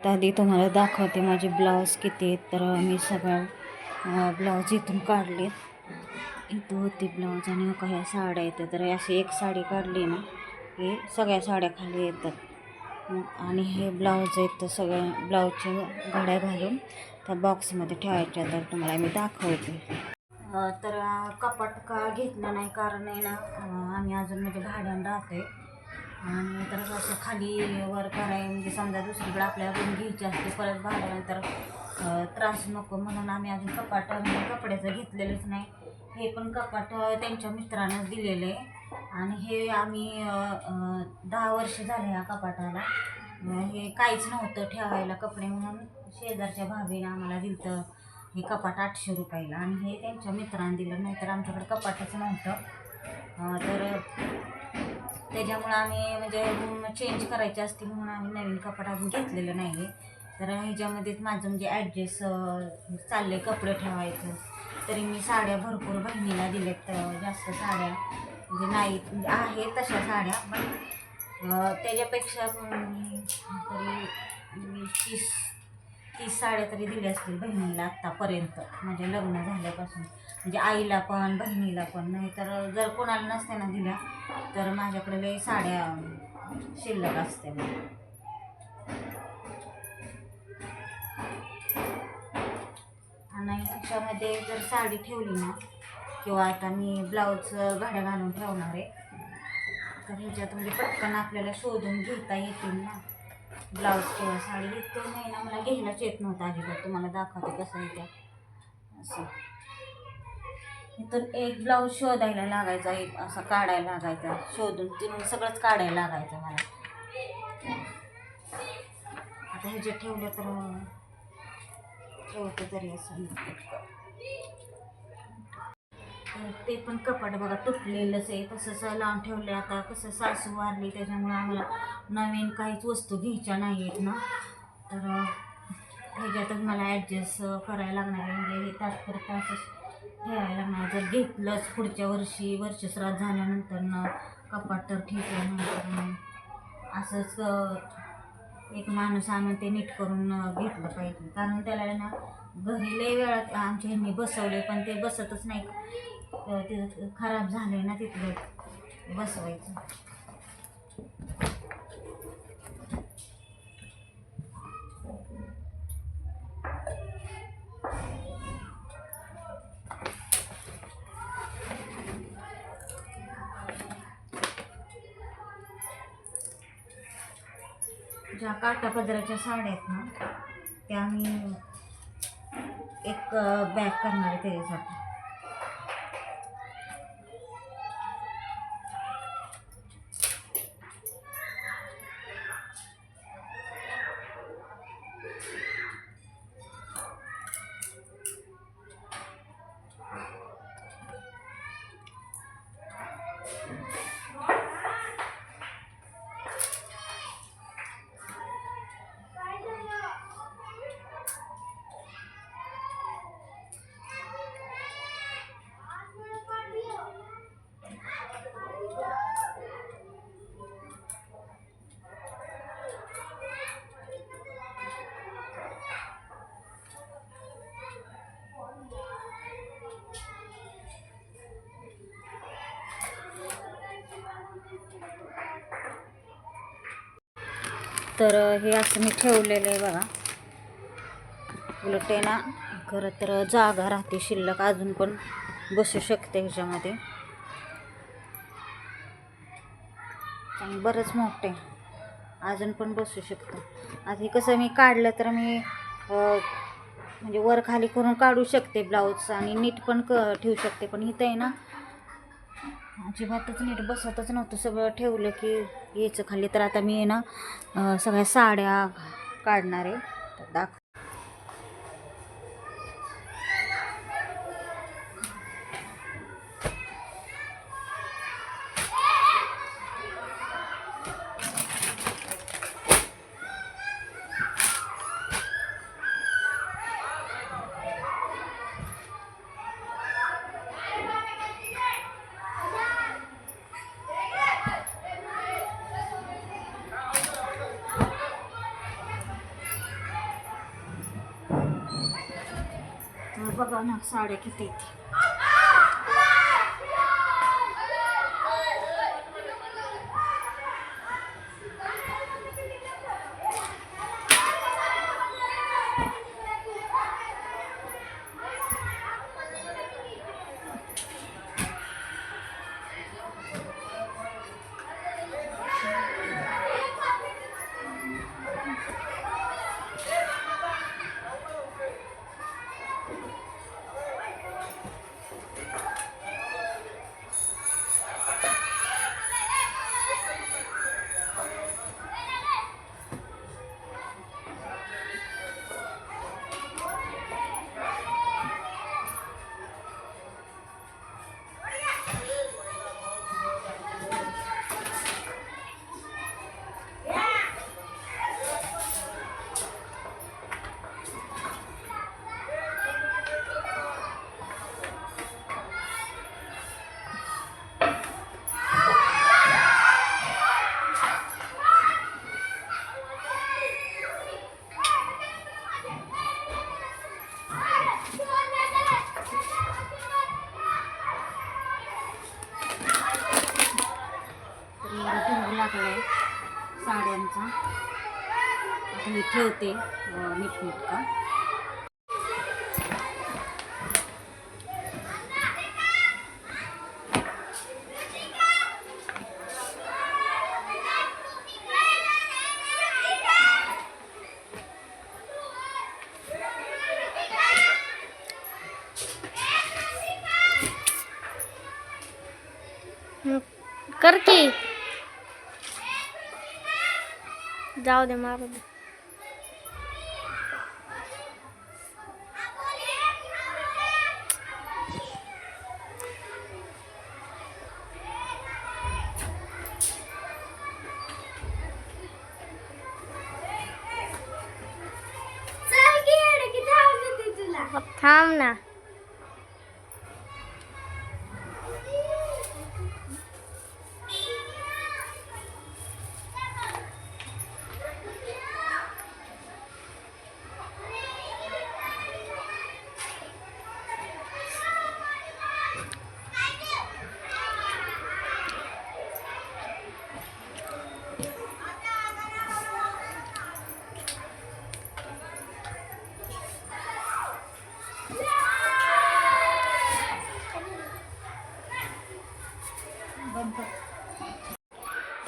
आधी तुम्हाला दाखवते माझे ब्लाऊज किती आहेत. तर मी सगळं ब्लाऊज इथून काढले. इथं होते ब्लाऊज आणि काही ह्या साड्या येतात. तर अशी एक साडी काढली ना की सगळ्या साड्या खाली येतात. आणि हे ब्लाऊज आहेत तर सगळ्या ब्लाऊजच्या घड्या घालून त्या बॉक्समध्ये ठेवायच्या. तर तुम्हाला मी दाखवते. तर कपाट का घेतलं नाही कारण आहे ना आम्ही अजून म्हणजे भाड्यानं राहतो आहे आणि तर असं खाली वर कराय म्हणजे समजा दुसरीकडे आपल्याला रूम घ्यायची असते परत भाड्यानंतर त्रास नको म्हणून आम्ही अजून कपाट म्हणजे कपड्याचं घेतलेलंच नाही. हे पण कपाट त्यांच्या मित्रानं दिलेलं आहे आणि हे आम्ही दहा वर्ष झाले या कपाटाला. हे काहीच नव्हतं ठेवायला कपडे म्हणून शेजारच्या भाभीने आम्हाला दिलं तर हे कपाट आठशे रुपयाला. आणि हे त्यांच्या मित्रांनी दिलं नाहीतर आमच्याकडे कपाटच नव्हतं. तर त्याच्यामुळं आम्ही म्हणजे रूम चेंज करायची असते म्हणून आम्ही नवीन कपाट अजून घेतलेलं नाही तर ह्याच्यामध्येच माझं म्हणजे ॲडजस्ट चाललं आहे कपडे ठेवायचं. तरी मी साड्या भरपूर बहिणीला दिलेत जास्त साड्या. म्हणजे नाही म्हणजे आहे तशा साड्या पण त्याच्यापेक्षा तरी तीस तीस साड्या तरी दिल्या असतील बहिणीला आत्तापर्यंत. म्हणजे लग्न झाल्यापासून. म्हणजे आईला पण बहिणीला पण. नाही तर जर कोणाला नसते ना दिल्या तर माझ्याकडे लई साड्या शिल्लक असते आणि त्याच्यामध्ये जर साडी ठेवली ना किंवा आता मी ब्लाऊज घड्या घालून ठेवणार आहे तर ह्याच्यात म्हणजे पटकन आपल्याला शोधून घेता येतील ना. ब्लाऊज किंवा साडी इतकं नाही ना मला घ्यायलाच येत नव्हतं अजिबात. तुम्हाला दाखवते कसं येतं असं. इथून एक ब्लाऊज शोधायला लागायचा एक असा काढायला लागायचा शोधून तिनं सगळंच काढायला लागायचं मला. आता ह्याचे ठेवलं तर ठेवतं तरी असं. ते पण कपाट बघा तुटलेलंच आहे. तसंच लावून ठेवलं आता. कसं सासू वारली त्याच्यामुळे आम्हाला नवीन काहीच वस्तू घ्यायच्या नाही आहेत ना. तर ह्याच्यातच मला ॲडजस्ट करायला लागणार आहे. म्हणजे हे तात्पुरतं असंच ठेवायला लागणार जर घेतलंच पुढच्या वर्षी वर्षश्राद्ध झाल्यानंतर न कपाट तर ठीक आहे नंतर असंच एक माणूस आणून ते नीट करून घेतलं पाहिजे. कारण त्याला ना घरी लई वेळात आमच्या ह्यांनी बसवले पण ते बसतच नाही ते खराब आहे ना तिथलं बसवायचं. ज्या काटा पदराच्या साड्या आहेत ना त्या मी एक बॅग करणार आहे त्याच्यासाठी. तर हे असं मी ठेवलेलं आहे बघा. उलट आहे ना खरं तर जागा राहते शिल्लक. अजून पण बसू शकते ह्याच्यामध्ये. आणि बरंच मोठे अजून पण बसू शकतं. आधी कसं मी काढलं तर मी म्हणजे वर खाली करून काढू शकते ब्लाऊज आणि नीट पण क ठेवू शकते. पण इथं आहे ना अजिबातच नीट बसतच नव्हतं. सगळं ठेवलं की यायचं खाली. तर आता मी आहे ना सगळ्या साड्या काढणार आहे. तर दाख बघा ना साड्या किती साड्यांचा. आता मी ठेवते अं, नीटनीटका हं, कर की. जाऊ दे मारू दे थांब ना.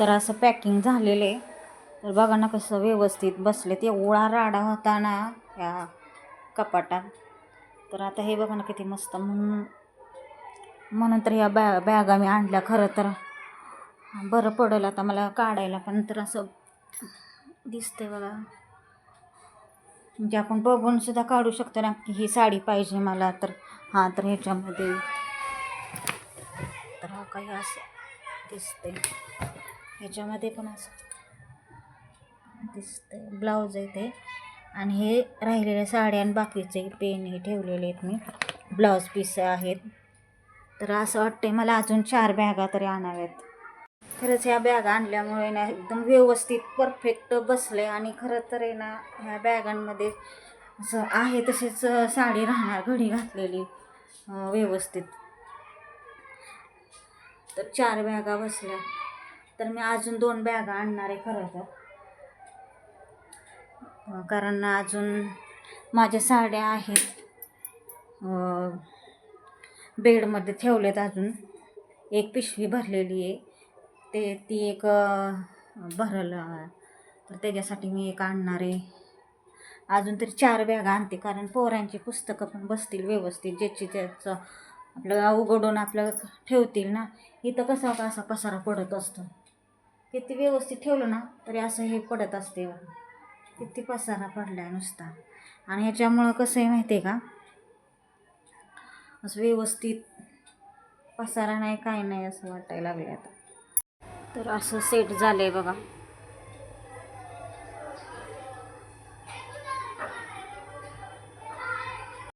तर असं पॅकिंग झालेलं आहे. तर बघा ना कसं व्यवस्थित बसले ते एवढा राडा होता ना ह्या कपाटात तर आता हे बघा ना किती मस्त म्हणून म्हणून तर ह्या बॅ बॅगा मी आणल्या खरं तर. बरं पडलं आता मला काढायला पण तर असं दिसतंय बघा. म्हणजे आपण बघूनसुद्धा काढू शकतो ना की ही साडी पाहिजे मला तर. हां तर ह्याच्यामध्ये. तर हा काही असं दिसते ह्याच्यामध्ये पण असं दिसतंय. ब्लाऊज आहे ते. आणि हे राहिलेल्या साड्या आणि बाकीचे पेन हे ठेवलेले आहेत मी. ब्लाऊज पीस आहेत. तर असं वाटतंय मला अजून चार बॅगा तरी आणाव्यात. खरंच ह्या बॅगा आणल्यामुळे ना एकदम व्यवस्थित परफेक्ट बसले आणि खरं तर आहे ना ह्या बॅगांमध्ये असं आहे तशीच साडी राहणार घडी घातलेली व्यवस्थित. तर चार बॅगा बसल्या. तर मी अजून दोन बॅगा आणणार आहे खरं तर. कारण अजून माझ्या साड्या आहेत. बेडमध्ये ठेवलेत अजून. एक पिशवी भरलेली आहे. ते ती एक भरलं. तर त्याच्यासाठी मी एक आणणार आहे. अजून तरी चार बॅगा आणते कारण पोरांची पुस्तकं पण बसतील व्यवस्थित. ज्याची त्याचं आपलं उघडून आपलं ठेवतील ना इथं कसं कसा पसारा पडत असतो. किती व्यवस्थित ठेवलं ना तरी असं हे पडत असते हो. किती पसारा पडला आहे नुसता. आणि ह्याच्यामुळं कसं आहे माहिती आहे का? असं व्यवस्थित पसारा नाही काय नाही असं वाटायला लागलं आता. तर असं सेट झालं आहे बघा.